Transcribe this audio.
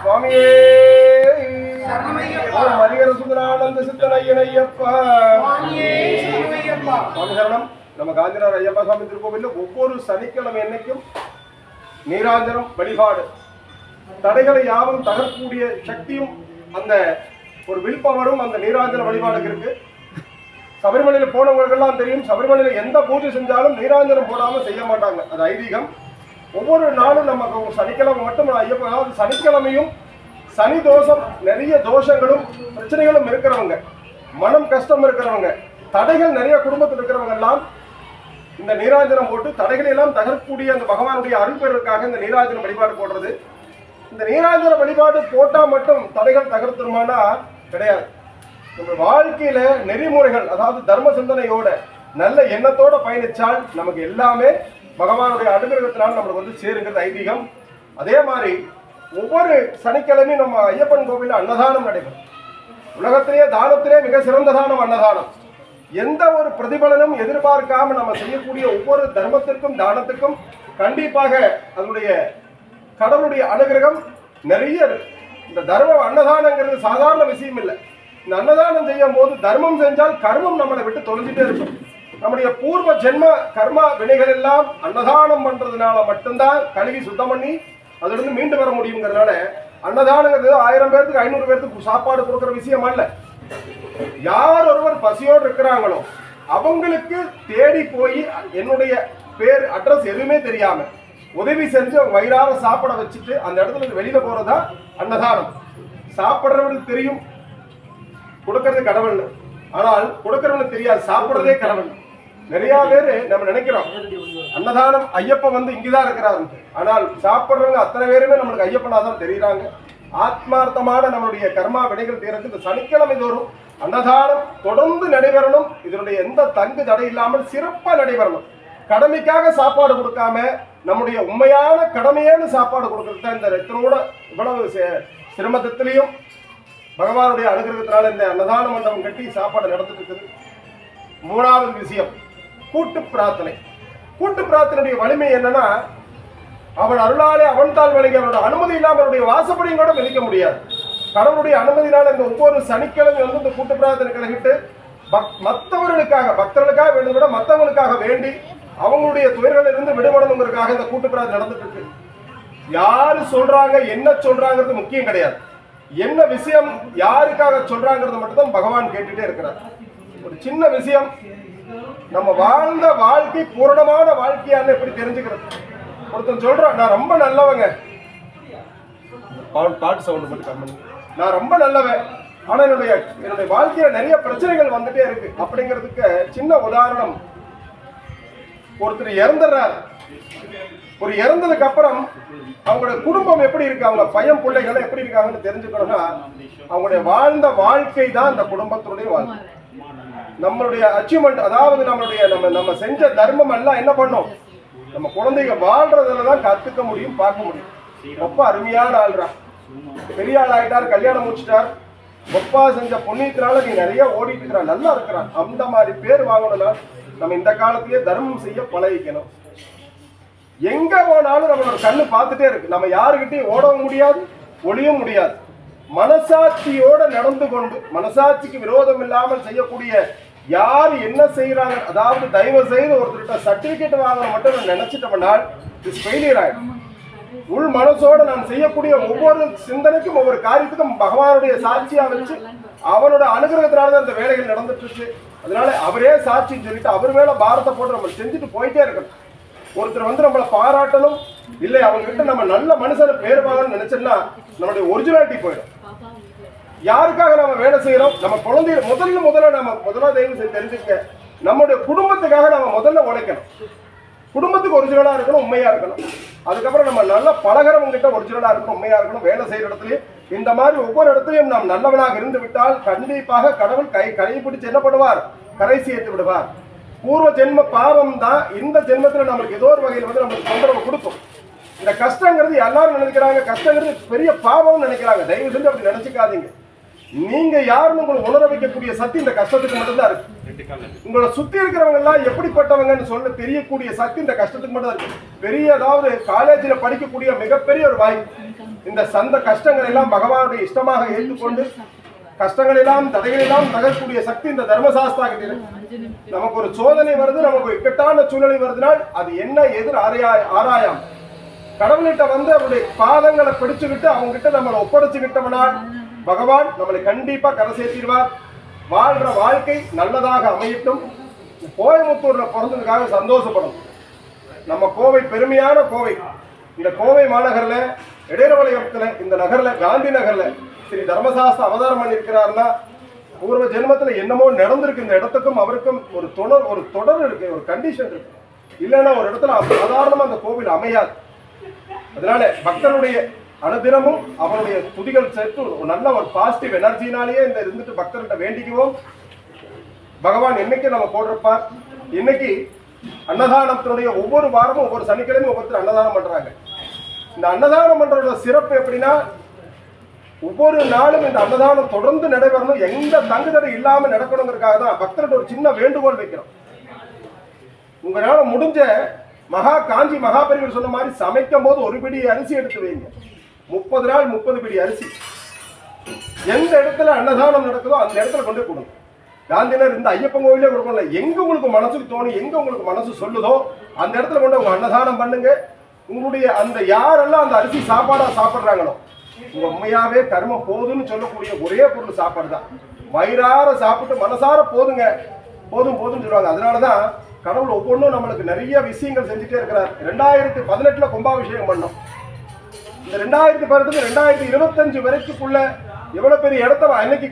சுவாமியே ஓம் ஹரிஹர சுந்தரானந்த சித்தன் ஐயனையப்பா சுவாமி சரணம். நம்ம காந்திநாத ஐயப்பா சுவாமி திருக்கோவிலில் ஒவ்வொரு சனிக்கிழமை என்னைக்கும் நீராஞ்சனம் வழிபாடு. தடைகளை யாவும் தகர்க்கக்கூடிய சக்தியும் அந்த ஒரு வில்பவரும் அந்த நீராஞ்சன வழிபாடுக்கு இருக்கு. சபரிமலையில போனவங்களுக்கெல்லாம் தெரியும். சபரிமலையில எந்த பூஜை செஞ்சாலும் நீராஞ்சனம் போடாம செய்ய மாட்டாங்க. அது ஐதீகம். ஒவ்வொரு நாளும் நம்ம சனிக்கிழமை மட்டும் ஐயப்ப அதாவது சனிக்கிழமையும் சனி தோஷம் நிறைய தோஷங்களும் பிரச்சனைகளும் இருக்கிறவங்க மனம் கஷ்டம் இருக்கிறவங்க தடைகள் நிறைய குடும்பத்தில் இருக்கிறவங்க எல்லாம் இந்த நீராஜனம் போட்டு தடைகளை எல்லாம் தகர்க்கக்கூடிய அந்த பகவானுடைய அருள் இந்த நீராஜன வழிபாடு போடுறது. இந்த நீராஜன வழிபாடு போட்டால் மட்டும் தடைகள் தகர்த்துருமானா? கிடையாது. நம்ம வாழ்க்கையில நெறிமுறைகள் அதாவது தர்ம சிந்தனையோட நல்ல எண்ணத்தோட பயணிச்சால் நமக்கு எல்லாமே பகவானுடைய அனுகிரகத்தினால் நம்மளுக்கு வந்து சேருங்கிறது ஐதீகம். அதே மாதிரி ஒவ்வொரு சனிக்கிழமையும் நம்ம ஐயப்பன் கோவிலில் அன்னதானம் நடைபெறும். உலகத்திலேயே தானத்திலே மிக சிறந்த தானம் அன்னதானம். எந்த ஒரு பிரதிபலனும் எதிர்பார்க்காம நம்ம செய்யக்கூடிய ஒவ்வொரு தர்மத்திற்கும் தானத்துக்கும் கண்டிப்பாக அதனுடைய கடவுளுடைய அனுகிரகம் நிறைய இருக்கு. இந்த தர்ம அன்னதானங்கிறது சாதாரண விஷயம் இல்லை. இந்த அன்னதானம் செய்யும் போது தர்மம் செஞ்சால் கர்மம் நம்மளை விட்டு தொலைஞ்சிட்டே இருக்கும். நம்முடைய பூர்வ ஜென்ம கர்மா வினைகள் எல்லாம் அன்னதானம் பண்றதுனால மட்டும்தான் கழுவி சுத்தம் பண்ணி அதிலிருந்து மீண்டு வர முடியுங்கிறதுனால அன்னதானங்கிறது ஆயிரம் பேர்த்துக்கு ஐநூறு பேர்த்துக்கு சாப்பாடு கொடுக்குற விஷயம் அல்ல. யார் ஒருவர் பசியோடு இருக்கிறாங்களோ அவங்களுக்கு தேடி போய் என்னுடைய பேர் அட்ரஸ் எதுவுமே தெரியாம உதவி செஞ்சு வயிறார சாப்பிட வச்சுட்டு அந்த இடத்துல வெளியில போறதா அன்னதானம். சாப்பிட்றவனுக்கு தெரியும். கொடுக்கறது கடவுள் ஆனால் கொடுக்கறவனுக்கு தெரியாது. சாப்பிட்றதே கடவுள். நிறைய பேர் நம்ம நினைக்கிறோம். அன்னதானம் ஐயப்பன் வந்து இங்கதான் இருக்கிறாரு. ஆனால் சாப்பிடுறவங்க அத்தனை பேருமே நம்மளுக்கு ஐயப்பனா தான் தெரியுறாங்க. ஆத்மார்த்தமான நம்மளுடைய கர்மா விடைகள் தீரத்து இந்த சனிக்கிழமை தோறும் அன்னதானம் தொடர்ந்து நடைபெறணும். இதனுடைய எந்த தங்கு தடை இல்லாமல் சிறப்பாக நடைபெறணும். கடமைக்காக சாப்பாடு கொடுக்காம நம்முடைய உண்மையான கடமையான சாப்பாடு கொடுக்கறது தான் இந்த ரத்தனோட இவ்வளவு சிரமத்திலையும் பகவானுடைய அனுகிரகத்தினால இந்த அன்னதான மண்டபம் கட்டி சாப்பாடு நடந்துட்டு இருக்குது. மூணாவது விஷயம் கூட்டு பிரார்த்தனை. கூட்டு பிரார்த்தனையுடைய வலிமை என்னன்னா அவன் அருளாலே அவன் தாள் வழங்கி அவனோட அனுமதி இல்லாமல் அவருடைய வாசப்படியும் கூட மிதிக்க முடியாது. கடவுளுடைய அனுமதினால இந்த ஒவ்வொரு சனிக்கிழமை வந்து இந்த கூட்டு பிரார்த்தனை கலகிட்டு பக் மற்றவர்களுக்காக பக்தர்களுக்காக வேண்டும் விட மற்றவங்களுக்காக வேண்டி அவங்களுடைய துயர்களில் இருந்து விடுபடணுங்கிறதுக்காக இந்த கூட்டு பிரார்த்தனை நடந்துட்டு இருக்கு. யாரு சொல்றாங்க என்ன சொல்றாங்கிறது முக்கியம் கிடையாது. என்ன விஷயம் யாருக்காக சொல்றாங்கிறது மட்டும் தான் பகவான் கேட்டுட்டே இருக்கிறார். ஒரு சின்ன விஷயம் நம்ம வாழ்ந்த வாழ்க்கை பூரணமான வாழ்க்கையான்னு எப்படி தெரிஞ்சுக்கிறது? ஒருத்தன் சொல்றான் நான் ரொம்ப நல்லவங்க. பாட்டு சவுண்ட் மட்டும் கம்மி நான் ரொம்ப நல்லவன் ஆனா என்னுடைய என்னுடைய வாழ்க்கையில நிறைய பிரச்சனைகள் வந்துட்டே இருக்கு. அப்படிங்கிறதுக்கு சின்ன உதாரணம். ஒருத்தர் இறந்துடுறாரு. ஒரு இறந்ததுக்கு அப்புறம் அவங்களுடைய குடும்பம் எப்படி இருக்கு? அவங்க பையன் பிள்ளைகள் எப்படி இருக்காங்கன்னு தெரிஞ்சுக்கணும்னா அவங்களுடைய வாழ்ந்த வாழ்க்கை தான் அந்த குடும்பத்தினுடைய வாழ்க்கை. நம்மளுடைய அச்சீவ்மெண்ட் அதாவது நம்மளுடைய நம்ம நம்ம செஞ்ச தர்மம் எல்லாம் என்ன பண்ணும்? நம்ம குழந்தைங்க வாழ்றதுல தான் கத்துக்க முடியும் பார்க்க முடியும். ரொம்ப அருமையான ஆள்றா பெரிய ஆள் ஆயிட்டார் கல்யாணம் முடிச்சிட்டார். ஒப்பா செஞ்ச புண்ணியத்தினால நீ நிறைய ஓடிட்டு இருக்கிற நல்லா இருக்கிறான் அந்த மாதிரி பேர் வாங்கணும்னா நம்ம இந்த காலத்திலேயே தர்மம் செய்ய பழகிக்கணும். எங்க போனாலும் நம்மளோட கண்ணு பார்த்துட்டே இருக்கு. நம்ம யாருக்கிட்டையும் ஓடவும் முடியாது ஒளியும் முடியாது. மனசாட்சியோட நடந்து கொண்டு மனசாட்சிக்கு விரோதம் இல்லாமல் செய்யக்கூடிய யார் என்ன செய்யறாங்க அதாவது தயவு செய்து ஒருத்தர்கிட்ட சர்டிபிகேட் வாங்கணும் மட்டும் நான் நினைச்சிட்டோம்னால் இது ஃபெயிலியர் ஆயிடும். உள் மனசோட நான் செய்யக்கூடிய ஒவ்வொரு சிந்தனைக்கும் ஒவ்வொரு காரியத்துக்கும் பகவானுடைய சாட்சியா வச்சு அவனோட அனுகிரகத்தினால தான் இந்த வேலைகள் நடந்துட்டு இருக்கு. அதனால அவரே சாட்சின்னு சொல்லிட்டு அவர் மேல பாரத்தை போட்டு நம்ம செஞ்சுட்டு போயிட்டே இருக்கணும். ஒருத்தர் வந்து நம்மளை பாராட்டணும் இல்லை அவங்க கிட்ட நம்ம நல்ல மனுஷனை பேர் வாங்கணும்னு நினைச்சோம்னா நம்மளுடைய ஒரிஜினாலிட்டி போயிடும். யாருக்காக நம்ம வேலை செய்யறோம்? நம்ம குழந்தைய முதல்ல முதல்ல நம்ம முதல்ல தயவு செய்து தெரிஞ்சுக்க. நம்முடைய குடும்பத்துக்காக நம்ம முதல்ல உழைக்கணும். குடும்பத்துக்கு ஒரிஜினலாக இருக்கணும் உண்மையாக இருக்கணும். அதுக்கப்புறம் நம்ம நல்ல பழகிறவங்க கிட்ட இருக்கணும் உண்மையாக இருக்கணும் வேலை செய்கிற இடத்துலையும் இந்த மாதிரி ஒவ்வொரு இடத்துலையும் நாம் நல்லவனாக இருந்து விட்டால் கண்டிப்பாக கடவுள் கை கை பிடிச்சு என்ன பண்ணுவார்? கரை சேர்த்து விடுவார். பூர்வ ஜென்ம பாவம் தான் இந்த ஜென்மத்தில் நம்மளுக்கு ஏதோ ஒரு வகையில் வந்து நமக்கு தொந்தரவு கொடுக்கும். இந்த கஷ்டங்கிறது எல்லாரும் நினைக்கிறாங்க. கஷ்டங்கிறது பெரிய பாவம்னு நினைக்கிறாங்க. தயவு செஞ்சு அப்படி நினைச்சுக்காதீங்க. நீங்க யாருன்னு உங்களை உணர வைக்கக்கூடிய சக்தி இந்த கஷ்டத்துக்கு மட்டும்தான் இருக்கு. உங்களை சுத்தி இருக்கிறவங்க எல்லாம் எப்படிப்பட்டவங்கன்னு சொல்ல தெரியக்கூடிய சக்தி இந்த கஷ்டத்துக்கு மட்டும் தான் இருக்கு. பெரிய அதாவது காலேஜில் படிக்கக்கூடிய மிகப்பெரிய ஒரு வாய்ப்பு. இந்த சந்த கஷ்டங்கள் எல்லாம் பகவானுடைய இஷ்டமாக ஏற்றுக்கொண்டு கஷ்டங்கள் எல்லாம் தடைகள் எல்லாம் தகரக்கூடிய சக்தி இந்த தர்மசாஸ்திரா கிட்ட நமக்கு ஒரு சோதனை வருது நமக்கு இக்கட்டான சூழ்நிலை வருதுனால் அது என்ன எதிர் ஆராயா ஆராயாம். கடவுள்கிட்ட வந்து அவருடைய பாதங்களை பிடிச்சுக்கிட்டு அவங்க கிட்ட நம்மளை ஒப்படைச்சுக்கிட்டோம்னால் பகவான் நம்மளை கண்டிப்பாக கரை சேர்த்திடுவார். வாழ்கிற வாழ்க்கை நல்லதாக அமையட்டும். கோயம்புத்தூரில் பிறந்ததுக்காக சந்தோஷப்படும். நம்ம கோவை பெருமையான கோவை. இந்த கோவை மாநகரில் இடையரவலையத்தில் இந்த நகரில் காந்தி நகரில் ஸ்ரீ தர்மசாஸ்திர அவதாரம் பண்ணியிருக்கிறாருன்னா பூர்வ ஜென்மத்தில் என்னமோ நடந்திருக்கு. இந்த இடத்துக்கும் அவருக்கும் ஒரு தொடர் ஒரு தொடர் இருக்கு ஒரு கண்டிஷன் இருக்கு. இல்லைன்னா ஒரு இடத்துல சாதாரணமாக அந்த கோவில் அமையாது. அதனால பக்தருடைய அனுதினமும் அவருடைய துதிகள் சேர்த்து ஒரு நல்ல ஒரு பாசிட்டிவ் எனர்ஜினாலேயே இந்த இருந்துட்டு பக்தர்கிட்ட வேண்டிக்குவோம். பகவான் என்னைக்கு நம்ம போடுறப்பார் இன்னைக்கு அன்னதானத்தினுடைய ஒவ்வொரு வாரமும் ஒவ்வொரு சனிக்கிழமையும் ஒவ்வொருத்தர் அன்னதானம் பண்றாங்க. இந்த அன்னதானம் பண்றதோட சிறப்பு எப்படின்னா ஒவ்வொரு நாளும் இந்த அன்னதானம் தொடர்ந்து நடைபெறணும். எந்த தங்குதடை இல்லாம நடக்கணுங்கிறதுக்காக தான் பக்தர்கிட்ட ஒரு சின்ன வேண்டுகோள் வைக்கிறோம். உங்களால முடிஞ்ச மகா காஞ்சி மகாபரிவர் சொன்ன மாதிரி சமைக்கும் போது ஒரு பிடி அரிசி எடுத்து வைங்க. முப்பது நாள் முப்பது பிடி அரிசி. எந்த இடத்துல அன்னதானம் நடக்குதோ அந்த இடத்துல கொண்டு போய் கொடுங்க. காந்தினர் இந்த ஐயப்பன் கோயிலே கொடுக்கல எங்க உங்களுக்கு மனசுக்கு தோணும் எங்க உங்களுக்கு மனசு சொல்லுதோ அந்த இடத்துல கொண்டு உங்க அன்னதானம் பண்ணுங்க. உங்களுடைய அந்த யாரெல்லாம் அந்த அரிசி சாப்பாடா சாப்பிட்றாங்களோ உங்க உண்மையாவே கர்மம் போதுன்னு சொல்லக்கூடிய ஒரே பொருள் சாப்பாடு தான். வயிறார சாப்பிட்டு மனசார போதுங்க. போதும் போதும்னு சொல்லுவாங்க. அதனாலதான் கடவுள் ஒவ்வொன்றும் நம்மளுக்கு நிறைய விஷயங்கள் செஞ்சுட்டே இருக்கிறார். ரெண்டாயிரத்தி பதினெட்டுல கும்பாபிஷேகம் பண்ணோம். இந்த ரெண்டாயிரத்தி பதினெட்டு ரெண்டாயிரத்தி இருபத்தஞ்சு வரைக்குள்ள எவ்வளவு பெரிய இடத்த அன்னைக்கு